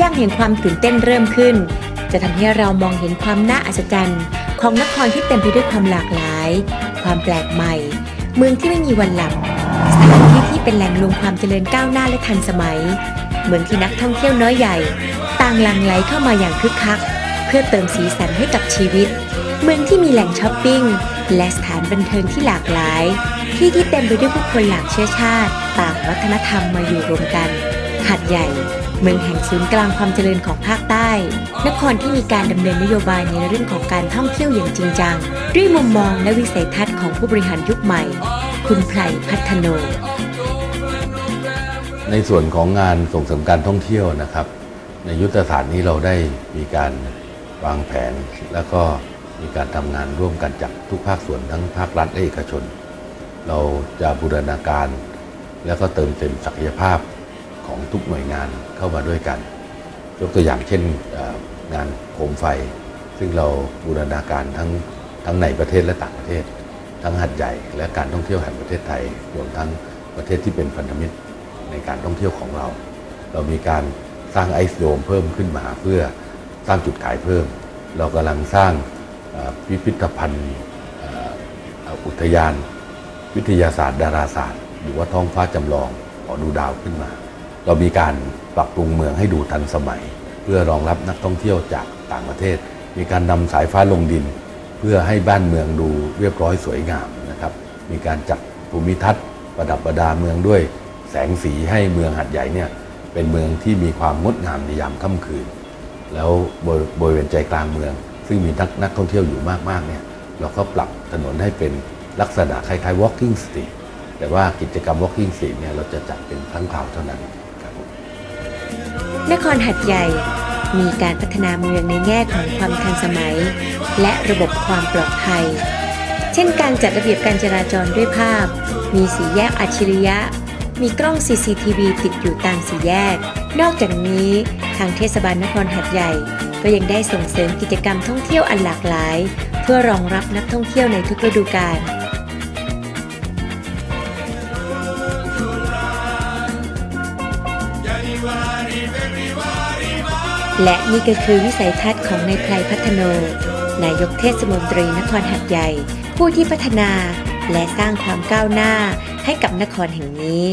ย่างความตื่นเต้นเริ่มขึ้น จะทำให้เรามองเห็นความน่าอัศจรรย์ ของนครที่เต็มไปด้วยความหลากหลาย ความแปลกใหม่ เมืองที่ไม่มีวันหลับสถานที่ที่เป็นแหล่งรวมความเจริญก้าวหน้าและทันสมัย เมืองที่นักท่องเที่ยวน้อยใหญ่ ต่างหลั่งไหลเข้ามาอย่างคึกคัก เพื่อเติมสีสันให้กับชีวิต เมืองที่มีแหล่งช้อปปิ้งและสถานบันเทิงที่หลากหลาย ที่ที่เต็มไปด้วยผู้คนหลากเชื้อชาติ ต่างวัฒนธรรมมาอยู่รวมกันหาดใหญ่ เมืองแห่งศูนย์กลางความเจริญของภาคใต้ นครที่มีการดำเนินนโยบายในเรื่องของการท่องเที่ยวอย่างจริงจัง ด้วยมุมมองและวิสัยทัศน์ของผู้บริหารยุคใหม่ คุณไพรพัฒโน ในส่วนของงานส่งเสริมการท่องเที่ยวนะครับ ในยุทธศาสตร์นี้เราได้มีการวางแผน แล้วก็มีการทำงานร่วมกันจากทุกภาคส่วนทั้งภาครัฐและเอกชน เราจะบูรณาการ แล้วก็เติมเต็มศักยภาพ ของทุกหน่วยงานเข้ามาด้วยกัน ยกตัวอย่างเช่นงานโคมไฟ ซึ่งเราบูรณาการทั้งทั้งในประเทศและต่างประเทศ ทั้งหัดใหญ่และการท่องเที่ยวแห่งประเทศไทยรวมทั้งประเทศที่เป็นพันธมิตรในการท่องเที่ยวของเรา เรามีการสร้างไอซ์โดมเพิ่มขึ้นมาเพื่อสร้างจุดขายเพิ่ม เรากำลังสร้างพิพิธภัณฑ์อุทยาน วิทยาศาสตร์ ดาราศาสตร์ หรือว่าท้องฟ้าจำลองหอดูดาวขึ้นมา เรามีการปรับปรุงเมืองให้ดูทันสมัย เพื่อรองรับนักท่องเที่ยวจากต่างประเทศ มีการนำสายฟ้าลงดิน เพื่อให้บ้านเมืองดูเรียบร้อยสวยงามนะครับ มีการจัดภูมิทัศน์ประดับประดาเมืองด้วยแสงสีให้เมืองหัดใหญ่เนี่ยเป็นเมืองที่มีความงดงามในยามค่ำคืน แล้วบริบริเวณใจกลางเมือง ซึ่งมีนักนักท่องเที่ยวอยู่มากๆเนี่ยเราก็ปรับถนนให้เป็นลักษณะคล้ายๆ walking street แต่ว่ากิจกรรม walking street เนี่ยเราจะจัดเป็นครั้งคราวเท่านั้น นครหัดใหญ่ มีการพัฒนาเมืองในแง่ของความทันสมัย และระบบความปลอดภัย เช่นการจัดระเบียบการจราจรด้วยภาพ มีสีแยกอัจฉริยะ มีกล้อง CCTV ติดอยู่ตามสี่แยก นอกจากนี้ทางเทศบาลนครหัดใหญ่ ก็ยังได้ส่งเสริมกิจกรรมท่องเที่ยวอันหลากหลาย เพื่อรองรับนักท่องเที่ยวในทุกฤดูกาล และนี่ก็คือวิสัยทัศน์ของนายไพรพัฒโน นายกเทศมนตรีนครหัดใหญ่ ผู้ที่พัฒนาและสร้างความก้าวหน้าให้กับนครแห่งนี้